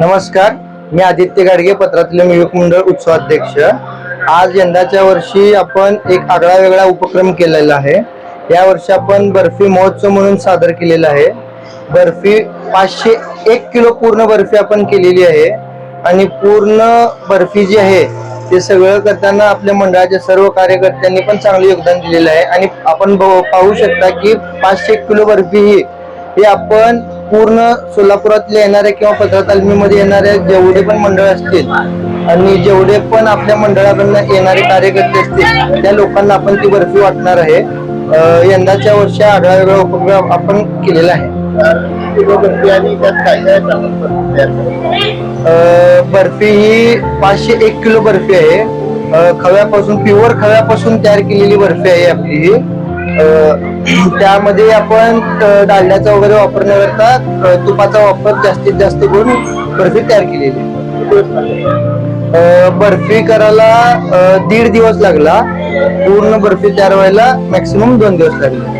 नमस्कार मी आदित्य गाडगे पत्रातील युवक मंडळ उत्सवाध्यक्ष. आज यंदाच्या वर्षी आपण एक आगळा वेगळा उपक्रम केलेला आहे. या वर्षी आपण बर्फी महोत्सव म्हणून सादर केलेला आहे. बर्फी पाचशे एक किलो पूर्ण बर्फी आपण केलेली आहे. आणि पूर्ण बर्फी जी आहे ते सगळं करताना आपल्या मंडळाच्या सर्व कार्यकर्त्यांनी पण चांगलं योगदान दिलेलं आहे. आणि आपण ब- पाहू शकता की पाचशे किलो बर्फी ही हे आपण पूर्ण सोलापुरातले येणारे किंवा पत्र तालमीमध्ये येणारे जेवढे पण मंडळ असतील आणि जेवढे पण आपल्या मंडळाकडनं येणारे कार्यकर्ते असतील त्या लोकांना आपण ती बर्फी वाटणार आहे. यंदाच्या वर्षी आगळा वेगळा उपक्रम आपण केलेला आहे. बर्फी ही पाचशे एक किलो बर्फी आहे. खव्यापासून प्युअर खव्यापासून तयार केलेली बर्फी आहे आपली ही. त्यामध्ये आपण अं, वगैरे वापर न करता तुपाचा वापर जास्तीत जास्त करून बर्फी तयार केलेली. बर्फी करायला दीड दिवस लागला. पूर्ण बर्फी तयार व्हायला मॅक्सिमम दोन दिवस लागले.